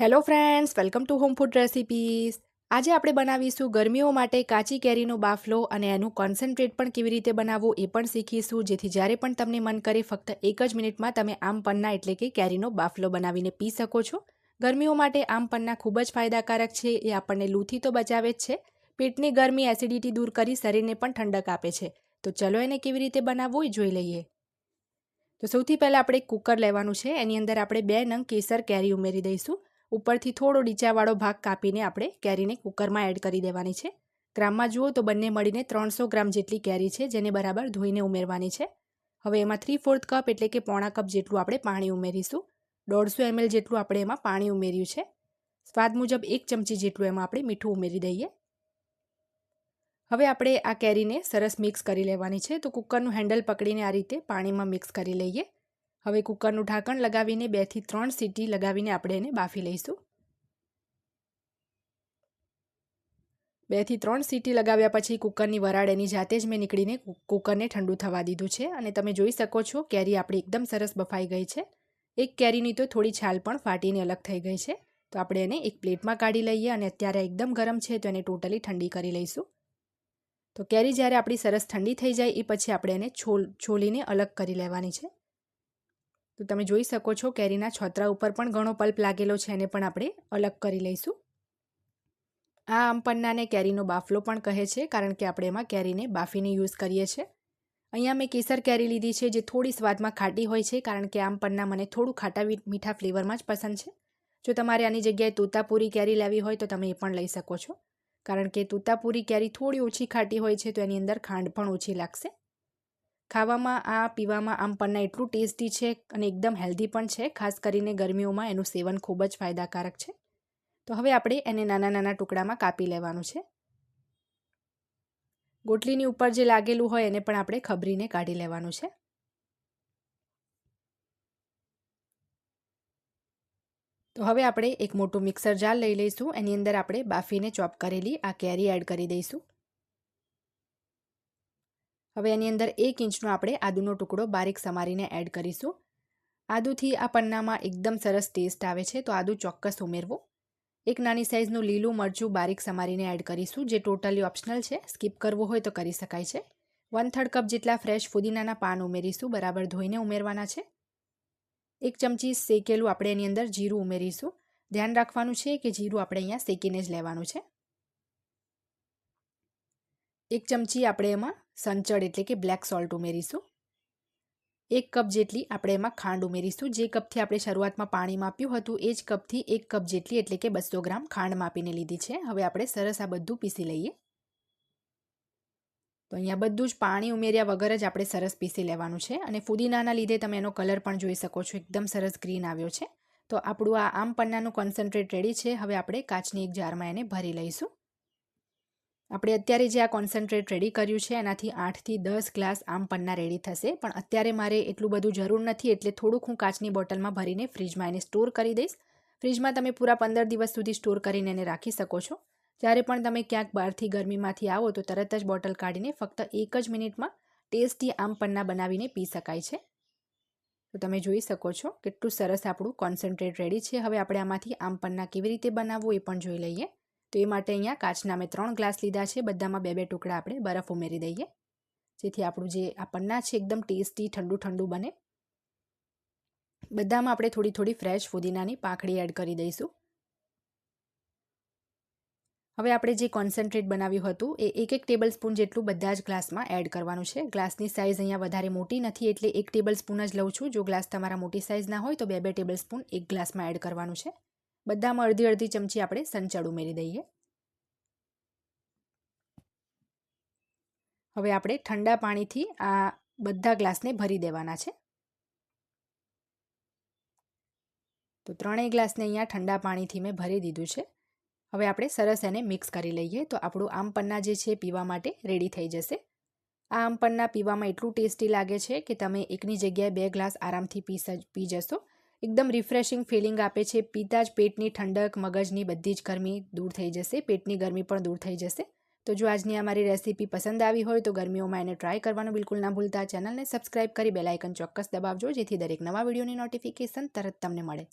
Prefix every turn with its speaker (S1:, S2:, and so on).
S1: Hello friends welcome to home food recipes આજે આપણે બનાવીશું ગરમીઓ માટે કાચી કેરીનો બાફલો અને એનું કોન્સન્ટ્રેટ પણ કેવી રીતે બનાવવું એ પણ શીખીશું, જેથી જ્યારે પણ તમને મન કરે ફક્ત એક જ મિનિટમાં તમે આમ પન્ના એટલે કે કેરીનો બાફલો બનાવીને પી શકો છો. ગરમીઓ માટે આમ પન્ના ખૂબ જ ફાયદાકારક છે, એ આપણને લૂથી તો બચાવે જ છે. પેટની ગરમી એસિડિટી દૂર કરી શરીરને પણ ઠંડક આપે છે. તો ચલો એને કેવી રીતે બનાવવું એ જોઈ લઈએ. તો સૌથી પહેલાં આપણે કુકર લેવાનું છે. એની અંદર આપણે બે નંગ કેસર કેરી ઉમેરી દઈશું. ઉપરથી થોડો ડીચાવાળો ભાગ કાપીને આપણે કેરીને કુકરમાં એડ કરી દેવાની છે. ગ્રામમાં જુઓ તો બંને મળીને ત્રણસો ગ્રામ જેટલી કેરી છે, જેને બરાબર ધોઈને ઉમેરવાની છે. હવે એમાં થ્રી ફોર્થ કપ એટલે કે પોણા કપ જેટલું આપણે પાણી ઉમેરીશું. દોઢસો એમએલ જેટલું આપણે એમાં પાણી ઉમેર્યું છે. સ્વાદ મુજબ એક ચમચી જેટલું એમાં આપણે મીઠું ઉમેરી દઈએ. હવે આપણે આ કેરીને સરસ મિક્સ કરી લેવાની છે. તો કુકરનું હેન્ડલ પકડીને આ રીતે પાણીમાં મિક્સ કરી લઈએ. હવે કુકરનું ઢાંકણ લગાવીને બેથી ત્રણ સીટી લગાવીને આપણે એને બાફી લઈશું. બેથી ત્રણ સીટી લગાવ્યા પછી કુકરની વરાળ એની જાતે જ મેં નીકળીને કુકરને ઠંડુ થવા દીધું છે અને તમે જોઈ શકો છો કેરી આપણી એકદમ સરસ બફાઈ ગઈ છે. એક કેરીની તો થોડી છાલ પણ ફાટીને અલગ થઈ ગઈ છે. તો આપણે એને એક પ્લેટમાં કાઢી લઈએ અને અત્યારે એકદમ ગરમ છે તો એને ટોટલી ઠંડી કરી લઈશું. તો કેરી જ્યારે આપણી સરસ ઠંડી થઈ જાય એ પછી આપણે એને છોલ, છોલીને અલગ કરી લેવાની છે. તો તમે જોઈ શકો છો કેરીના છોતરા ઉપર પણ ઘણો પલ્પ લાગેલો છે, એને પણ આપણે અલગ કરી લઈશું. આ આમ પન્નાને કેરીનો બાફલો પણ કહે છે, કારણ કે આપણે એમાં કેરીને બાફીને યુઝ કરીએ છીએ. અહીંયા મેં કેસર કેરી લીધી છે જે થોડી સ્વાદમાં ખાટી હોય છે, કારણ કે આમ પન્ના મને થોડું ખાટા મીઠા ફ્લેવરમાં જ પસંદ છે. જો તમારે આની જગ્યાએ તોતાપુરી કેરી લેવી હોય તો તમે એ પણ લઈ શકો છો. કારણ કે તોતાપુરી કેરી થોડી ઓછી ખાટી હોય છે, તો એની અંદર ખાંડ પણ ઓછી લાગશે. ખાવામાં આ, પીવામાં આમ પન્ના એટલું ટેસ્ટી છે અને એકદમ હેલ્ધી પણ છે. ખાસ કરીને ગરમીઓમાં એનું સેવન ખૂબ જ ફાયદાકારક છે. તો હવે આપણે એને નાના નાના ટુકડામાં કાપી લેવાનું છે. ગોટલીની ઉપર જે લાગેલું હોય એને પણ આપણે ખબરીને કાઢી લેવાનું છે. તો હવે આપણે એક મોટું મિક્સર જાર લઈ લઈશું. એની અંદર આપણે બાફીને ચોપ કરેલી આ કેરી એડ કરી દઈશું. હવે એની અંદર એક ઇંચનો આપણે આદુનો ટુકડો બારીક સમારીને એડ કરીશું. આદુથી આ પન્નામાં એકદમ સરસ ટેસ્ટ આવે છે, તો આદુ ચોક્કસ ઉમેરવું. એક નાની સાઇઝનું લીલું મરચું બારીક સમારીને એડ કરીશું, જે ટોટલી ઓપ્શનલ છે સ્કીપ કરવું હોય તો કરી શકાય છે. વન થર્ડ કપ જેટલા ફ્રેશ ફુદીનાના પાન ઉમેરીશું, બરાબર ધોઈને ઉમેરવાના છે. એક ચમચી શેકેલું આપણે એની અંદર જીરું ઉમેરીશું. ધ્યાન રાખવાનું છે કે જીરું આપણે અહીંયા શેકીને જ લેવાનું છે. એક ચમચી આપણે એમાં સંચળ એટલે કે બ્લેક સોલ્ટ ઉમેરીશું. એક કપ જેટલી આપણે એમાં ખાંડ ઉમેરીશું. જે કપથી આપણે શરૂઆતમાં પાણી માપ્યું હતું, એ જ કપથી એક કપ જેટલી એટલે કે બસો ગ્રામ ખાંડ માપીને લીધી છે. હવે આપણે સરસ આ બધું પીસી લઈએ. તો અહીંયા બધું જ પાણી ઉમેર્યા વગર જ આપણે સરસ પીસી લેવાનું છે. અને ફુદીનાના લીધે તમે એનો કલર પણ જોઈ શકો છો. એકદમ સરસ ગ્રીન આવ્યો છે. તો આપણું આ આમ પન્નાનું કોન્સન્ટ્રેટ રેડી છે. હવે આપણે કાચની એક જારમાં એને ભરી લઈશું. આપણે અત્યારે જે આ કોન્સન્ટ્રેટ રેડી કર્યું છે, એનાથી આઠથી દસ ગ્લાસ આમ પન્ના રેડી થશે. પણ અત્યારે મારે એટલું બધું જરૂર નથી, એટલે થોડુંક હું કાચની બોટલમાં ભરીને ફ્રીજમાં એને સ્ટોર કરી દઈશ. ફ્રીજમાં તમે પૂરા પંદર દિવસ સુધી સ્ટોર કરીને એને રાખી શકો છો. જ્યારે પણ તમે ક્યાંક બહારથી ગરમીમાંથી આવો, તો તરત જ બોટલ કાઢીને ફક્ત એક જ મિનિટમાં ટેસ્ટી આમ પન્ના બનાવીને પી શકાય છે. તો તમે જોઈ શકો છો કેટલું સરસ આપણું કોન્સન્ટ્રેટ રેડી છે. હવે આપણે આમાંથી આમ પન્ના કેવી રીતે બનાવવું એ પણ જોઈ લઈએ. તો એ માટે અહીંયા કાચના મેં ત્રણ ગ્લાસ લીધા છે. બધામાં બે બે ટુકડા આપણે બરફ ઉમેરી દઈએ. જેથી આપણું જે આ પન્ના છે એકદમ ટેસ્ટી, ઠંડુ ઠંડુ બને. બધામાં આપણે થોડી થોડી ફ્રેશ ફુદીનાની પાંખડી એડ કરી દઈશું. હવે આપણે જે કોન્સન્ટ્રેટ બનાવ્યું હતું, એ એક એક ટેબલ સ્પૂન જેટલું બધા જ ગ્લાસમાં એડ કરવાનું છે. ગ્લાસની સાઇઝ અહીંયા વધારે મોટી નથી, એટલે એક ટેબલ સ્પૂન જ લઉં છું. જો ગ્લાસ તમારા મોટી સાઇઝના હોય, તો બે બે ટેબલ સ્પૂન એક ગ્લાસમાં એડ કરવાનું છે. બધામાં અડધી અડધી ચમચી આપણે સંચળ ઉમેરી દઈએ. હવે આપણે ઠંડા પાણીથી આ બધા ગ્લાસને ભરી દેવાના છે. તો ત્રણેય ગ્લાસને અહીંયા ઠંડા પાણીથી મેં ભરી દીધું છે. હવે આપણે સરસ એને મિક્સ કરી લઈએ. તો આપણું આમ પન્ના જે છે પીવા માટે રેડી થઈ જશે. આ આમ પન્ના પીવામાં એટલું ટેસ્ટી લાગે છે કે તમે એકની જગ્યાએ બે ગ્લાસ આરામથી પી પી જશો. એકદમ રિફ્રેશિંગ ફિલિંગ આપે છે. પીતા જ પેટની ઠંડક, મગજની બધી જ ગરમી દૂર થઈ જશે. પેટની ગરમી પણ દૂર થઈ જશે. તો જો આજની અમારી રેસીપી પસંદ આવી હોય તો ગરમીઓમાં એને ટ્રાય કરવાનું બિલકુલ ના ભૂલતા. ચેનલને સબસ્ક્રાઇબ કરી બેલાઇકન ચોક્કસ દબાવજો, જેથી દરેક નવા વિડીયોની નોટિફિકેશન તરત તમને મળે.